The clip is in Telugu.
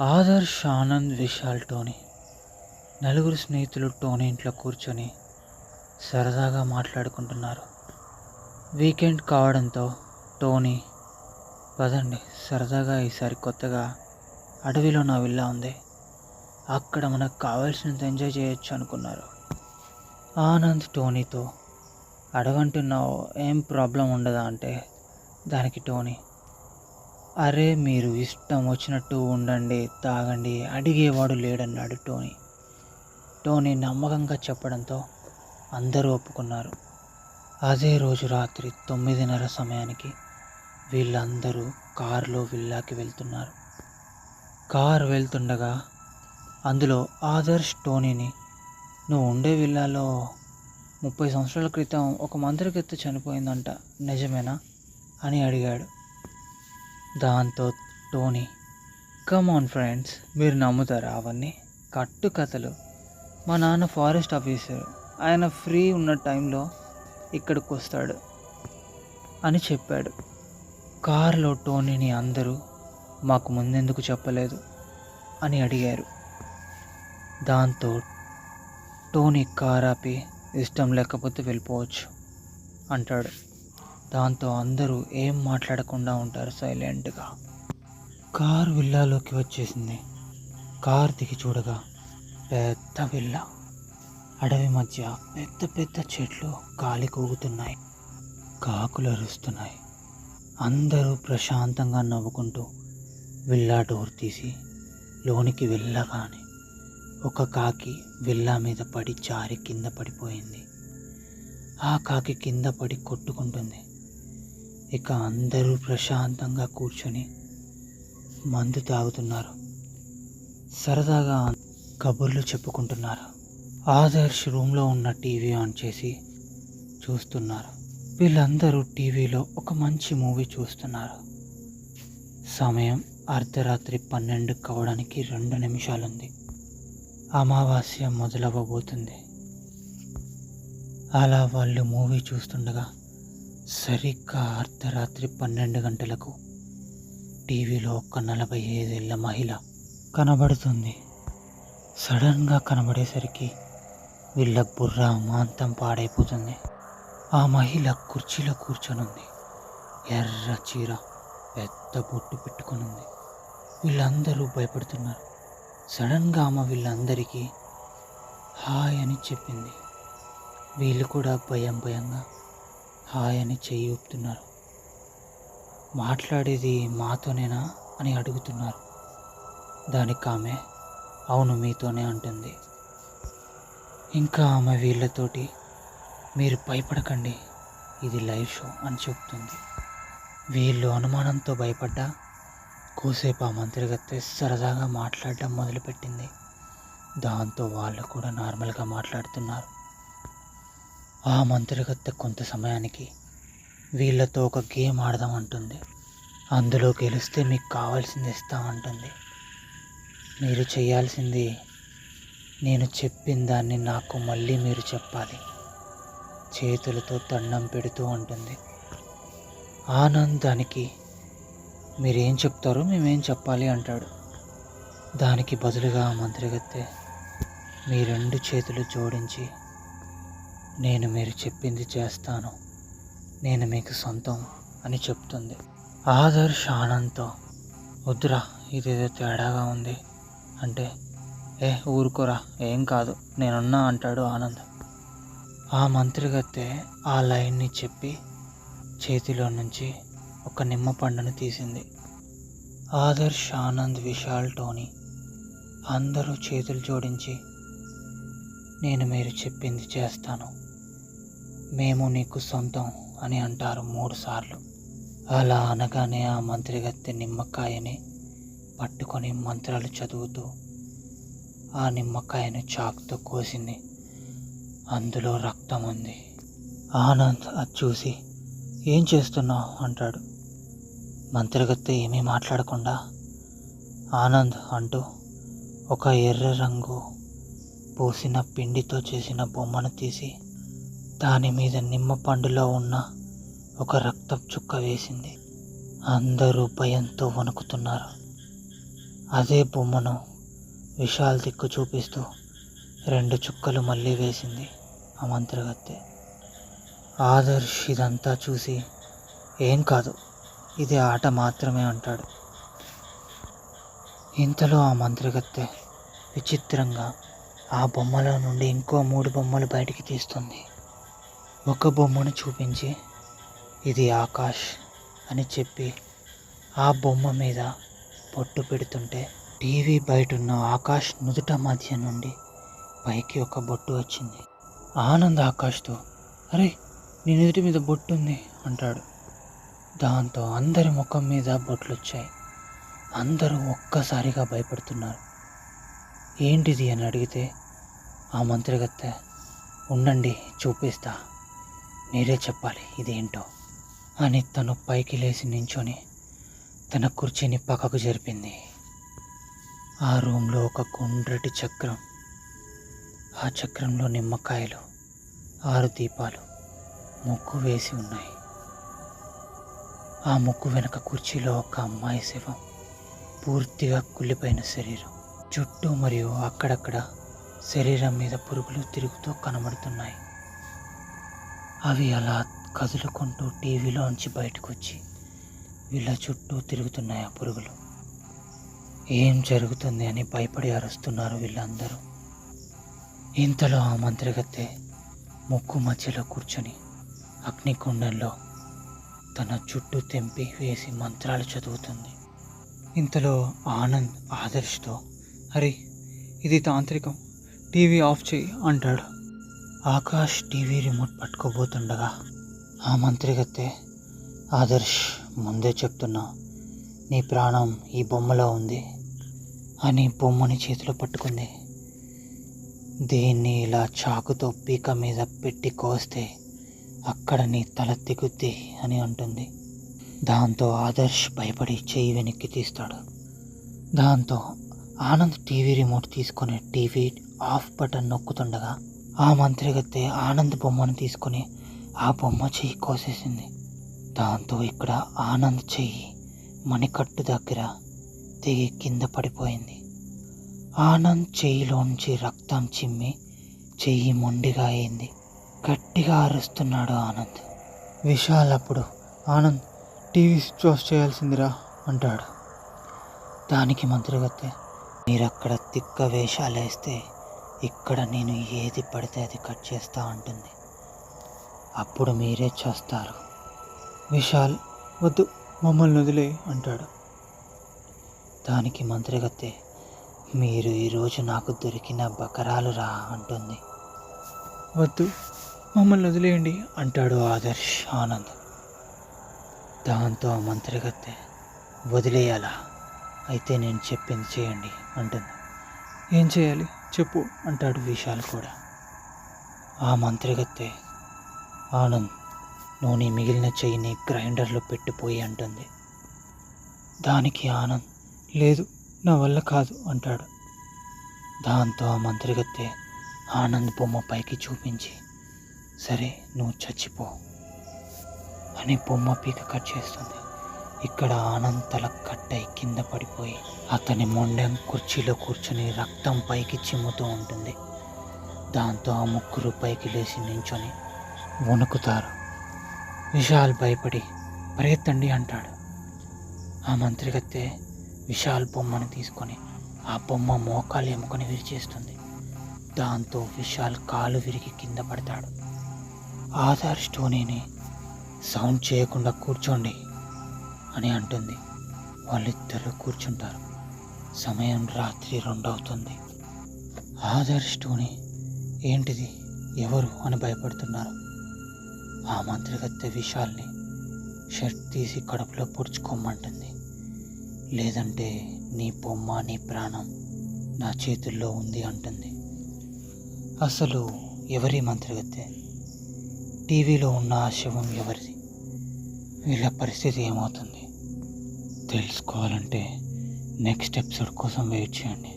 ఆదర్శ్ ఆనంద్ విశాల్ టోనీ నలుగురు స్నేహితులు టోనీ ఇంట్లో కూర్చొని సరదాగా మాట్లాడుకుంటున్నారు. వీకెండ్ కావడంతో టోనీ పదండి సరదాగా ఈసారి కొత్తగా అడవిలో నా విల్లా ఉంది. అక్కడ మనకు కావాల్సినంత ఎంజాయ్ చేయొచ్చు అనుకున్నారు. ఆనంద్ టోనీతో అడవంటున్నావు ఏం ప్రాబ్లం ఉండదా? అంటే దానికి టోనీ అరే మీరు ఇష్టం వచ్చినట్టు ఉండండి తాగండి అడిగేవాడు లేడన్నాడు టోనీ. టోనీ నమ్మకంగా చెప్పడంతో అందరూ ఒప్పుకున్నారు. అదే రోజు రాత్రి తొమ్మిదిన్నర సమయానికి వీళ్ళందరూ కారులో విల్లాకి వెళ్తున్నారు. కారు వెళ్తుండగా అందులో ఆదర్శ్ టోనీని నువ్వు ఉండే విల్లాలో ముప్పై సంవత్సరాల క్రితం ఒక మంత్రికెత్త చనిపోయిందంట నిజమేనా? అని అడిగాడు. దాంతో టోనీ కమ్ ఆన్ ఫ్రెండ్స్ మీరు నమ్ముతారా అవన్నీ? కట్టు కథలు. మా నాన్న ఫారెస్ట్ ఆఫీసర్. ఆయన ఫ్రీ ఉన్న టైంలో ఇక్కడికి వస్తాడు అని చెప్పాడు. కారులో టోనీని అందరూ మాకు ముందెందుకు చెప్పలేదు? అని అడిగారు. దాంతో టోనీ కార్ ఆపి ఇష్టం లేకపోతే వెళ్ళిపోవచ్చు అంటాడు. దాంతో అందరూ ఏం మాట్లాడకుండా ఉంటారు సైలెంట్గా. కార్ విల్లాలోకి వచ్చేసింది. కార్ దిగి చూడగా పెద్ద విల్లా. అడవి మధ్య పెద్ద పెద్ద చెట్లు గాలి కూగుతున్నాయి. కాకులు అరుస్తున్నాయి. అందరూ ప్రశాంతంగా నవ్వుకుంటూ విల్లా డోర్ తీసి లోనికి వెళ్ళగానే ఒక కాకి విల్లా మీద పడి జారి కింద పడిపోయింది. ఆ కాకి కింద పడి కొట్టుకుంటుంది. ఇక అందరూ ప్రశాంతంగా కూర్చొని మందు తాగుతున్నారు. సరదాగా కబుర్లు చెప్పుకుంటున్నారు. ఆదర్శ్ రూమ్లో ఉన్న టీవీ ఆన్ చేసి చూస్తున్నారు. వీళ్ళందరూ టీవీలో ఒక మంచి మూవీ చూస్తున్నారు. సమయం అర్ధరాత్రి పన్నెండు కావడానికి రెండు నిమిషాలుంది. అమావాస్య మొదలవ్వబోతుంది. అలా వాళ్ళు మూవీ చూస్తుండగా సరిగ్గా అర్ధరాత్రి పన్నెండు గంటలకు టీవీలో ఒక నలభై ఐదేళ్ళ మహిళ కనబడుతుంది. సడన్గా కనబడేసరికి వీళ్ళ బుర్ర మాంతం పాడైపోతుంది. ఆ మహిళ కుర్చీలో కూర్చొనుంది. ఎర్ర చీర పెద్ద బొట్టు పెట్టుకునుంది. వీళ్ళందరూ భయపడుతున్నారు. సడన్గా ఆమె వీళ్ళందరికీ హాయ్ అని చెప్పింది. వీళ్ళు కూడా భయం భయంగా హాయ్ అని చెయ్యి ఊపుతున్నారు. మాట్లాడేది మాతోనేనా అని అడుగుతున్నారు. దానికి ఆమె అవును మీతోనే అంటుంది. ఇంకా ఆమె వీళ్ళతోటి మీరు భయపడకండి ఇది లైవ్ షో అని చెప్తుంది. వీళ్ళు అనుమానంతో భయపడ్డా కోసేపు ఆ మంత్రిగత్తె సరదాగా మాట్లాడడం మొదలుపెట్టింది. దాంతో వాళ్ళు కూడా నార్మల్గా మాట్లాడుతున్నారు. ఆ మంత్రిగత్తె కొంత సమయానికి వీళ్ళతో ఒక గేమ్ ఆడదామంటుంది. అందులో గెలిస్తే మీకు కావాల్సింది ఇస్తామంటుంది. మీరు చేయాల్సింది నేను చెప్పిన దాన్ని నాకు మళ్ళీ మీరు చెప్పాలి. చేతులతో దండం పెడుతూ ఉంటుంది. ఆనంద్ దానికి మీరేం చెప్తారో మేమేం చెప్పాలి అంటాడు. దానికి బదులుగా మంత్రిగత్తె మీ రెండు చేతులు జోడించి నేను మీరు చెప్పింది చేస్తాను. నేను మీకు సొంతం అని చెప్తుంది. ఆదర్శ్ ఆనంద్తో వద్దురా ఇదేదో తేడాగా ఉంది. అంటే ఏ ఊరుకోరా ఏం కాదు నేనున్నా అంటాడు ఆనంద్. ఆ మంత్రిగత్తె ఆ లైన్ని చెప్పి చేతిలో నుంచి ఒక నిమ్మ పండును తీసింది. ఆదర్శ్ ఆనంద్ విశాల్ టోనీ అందరూ చేతులు జోడించి నేను మీరు చెప్పింది చేస్తాను. మేము నీకు సొంతం అని అంటారు మూడు సార్లు. అలా అనగానే ఆ మంత్రిగత్తె నిమ్మకాయని పట్టుకొని మంత్రాలు చదువుతూ ఆ నిమ్మకాయను చాకుతో కోసింది. అందులో రక్తం ఉంది. ఆనంద్ అది చూసి ఏం చేస్తున్నావు? అంటాడు. మంత్రిగత్తె ఏమీ మాట్లాడకుండా ఆనంద్ అంటూ ఒక ఎర్ర రంగు పోసిన పిండితో చేసిన బొమ్మను తీసి దాని మీద నిమ్మ పండులో ఉన్న ఒక రక్తం చుక్క వేసింది. అందరూ భయంతో వణుకుతున్నారు. అదే బొమ్మను విశాల్ దిక్కు చూపిస్తూ రెండు చుక్కలు మళ్ళీ వేసింది ఆ మంత్రగత్తె ఆదర్శ్ ఇదంతా చూసి ఏం కాదు ఇది ఆట మాత్రమే అంటాడు. ఇంతలో ఆ మంత్రగత్తె విచిత్రంగా ఆ బొమ్మలో నుండి ఇంకో మూడు బొమ్మలు బయటికి తీస్తుంది. ఒక బొమ్మను చూపించి ఇది ఆకాష్ అని చెప్పి ఆ బొమ్మ మీద పొట్టు పెడుతుంటే టీవీ బయట ఉన్న ఆకాష్ నుదుట మధ్య నుండి పైకి ఒక బొట్టు వచ్చింది. ఆనంద్ ఆకాష్తో అరే నీ నుదుటి మీద బొట్టు ఉంది అంటాడు. దాంతో అందరి ముఖం మీద బొట్లు వచ్చాయి అందరూ ఒక్కసారిగా భయపడుతున్నారు. ఏంటిది అని అడిగితే ఆ మంత్రిగత్తె ఉండండి చూపిస్తా మీరే చెప్పాలి ఇదేంటో. అని తను పైకి లేచి నించొని తన కుర్చీని పక్కకు జరిపింది. ఆ రూమ్లో ఒక గుండ్రటి చక్రం. ఆ చక్రంలో నిమ్మకాయలు ఆరు దీపాలు ముగ్గు వేసి ఉన్నాయి. ఆ ముగ్గు వెనక కుర్చీలో ఒక అమ్మాయి శవం పూర్తిగా కుళ్ళిపోయిన శరీరం. చుట్టూ మరియు అక్కడక్కడ శరీరం మీద పురుగులు తిరుగుతూ కనబడుతున్నాయి. అవి అలా కదులుకుంటూ టీవీలోంచి బయటకు వచ్చి వీళ్ళ చుట్టూ తిరుగుతున్నాయి ఆ పురుగులు. ఏం జరుగుతుంది అని భయపడి అరుస్తున్నారు వీళ్ళందరూ. ఇంతలో ఆ మంత్రిగత్తె ముక్కు మధ్యలో కూర్చొని అగ్నికుండంలో తన చుట్టూ తెంపి వేసి మంత్రాలు చదువుతుంది. ఇంతలో ఆనంద్ ఆదర్శ్తో అరే ఇది తాంత్రికం. టీవీ ఆఫ్ చేయి అంటాడు. ఆకాష్ టీవీ రిమోట్ పట్టుకోబోతుండగా ఆ మంత్రిగత్తె ఆదర్శ్ ముందే చెప్తున్నా. నీ ప్రాణం ఈ బొమ్మలో ఉంది అని బొమ్మని చేతిలో పట్టుకుంది. దీన్ని ఇలా చాకుతో పీక మీద పెట్టి కోస్తే అక్కడ నీ తల తెగుద్ది అని అంటుంది. దాంతో ఆదర్శ్ భయపడి చెయ్యి వెనక్కి తీస్తాడు. దాంతో ఆనంద్ టీవీ రిమోట్ తీసుకొని టీవీ ఆఫ్ బటన్ నొక్కుతుండగా ఆ మంత్రిగత్తె ఆనంద్ బొమ్మను తీసుకొని ఆ బొమ్మ చెయ్యి కోసేసింది. దాంతో ఇక్కడ ఆనంద్ చెయ్యి మణికట్టు దగ్గర తెగి కింద పడిపోయింది. ఆనంద్ చెయ్యిలోంచి రక్తం చిమ్మి చెయ్యి మొండిగా అయింది. గట్టిగా అరుస్తున్నాడు ఆనంద్. విశాల్ అప్పుడు ఆనంద్ టీవీ స్విచ్ ఆఫ్ చేయాల్సిందిరా అంటాడు. దానికి మంత్రిగత్తె మీరక్కడ తిక్క వేషాలు వేస్తే ఇక్కడ నేను ఏది పడితే అది కట్ చేస్తా అంటుంది. అప్పుడు మీరే చేస్తారు. విశాల్ వద్దు మమ్మల్ని వదిలే అంటాడు. దానికి మంత్రిగత్తె మీరు ఈరోజు నాకు దొరికిన బకరాలు రా అంటుంది. వద్దు మమ్మల్ని వదిలేయండి అంటాడు ఆదర్శ్ ఆనంద్. దాంతో మంత్రిగత్తె వదిలేయాలా? అయితే నేను చెప్పింది చేయండి అంటుంది. ఏం చేయాలి? చెప్పు అంటాడు విశాల్ కూడా. ఆ మంత్రిగత్తె ఆనంద్ నువ్వు నీ మిగిలిన చెయ్యిని గ్రైండర్లో పెట్టిపోయి అంటుంది. దానికి ఆనంద్ లేదు నా వల్ల కాదు అంటాడు. దాంతో ఆ మంత్రిగత్తె ఆనంద్ బొమ్మ పైకి చూపించి సరే నువ్వు చచ్చిపో అని బొమ్మ పీక కట్ చేస్తుంది. ఇక్కడ ఆనంద్ తల కింద పడిపోయి అతని మొండెం కుర్చీలో కూర్చుని రక్తం పైకి చిమ్ముతూ ఉంటుంది. దాంతో ఆ ముగ్గురు పైకి లేచి నించొని వణుకుతారు విశాల్ భయపడి పరిగెత్తండి అంటాడు. ఆ మంత్రిగత్తె విశాల్ బొమ్మను తీసుకొని ఆ బొమ్మ మోకాలు ఎముకొని విరిచేస్తుంది. దాంతో విశాల్ కాలు విరిగి కింద పడతాడు. ఆధార్ స్టోనీని సౌండ్ చేయకుండా కూర్చోండి అని అంటుంది. వాళ్ళిద్దరూ కూర్చుంటారు. సమయం రాత్రి రెండవుతుంది. ఆధార్ స్టోని ఏంటిది? ఎవరు అని భయపడుతున్నారు. ఆ మంత్రిగత్తె విశాల్ని షర్ట్ తీసి కడుపులో పొడుచుకోమంటుంది. లేదంటే నీ బొమ్మ నీ ప్రాణం నా చేతుల్లో ఉంది అంటుంది. అసలు ఎవరి మంత్రిగత్తె? టీవీలో ఉన్న ఆ శవం ఎవరిది? వీళ్ళ పరిస్థితి ఏమవుతుంది? తెలుసుకోవాలంటే నెక్స్ట్ ఎపిసోడ్ కోసం వెయిట్ చేయండి.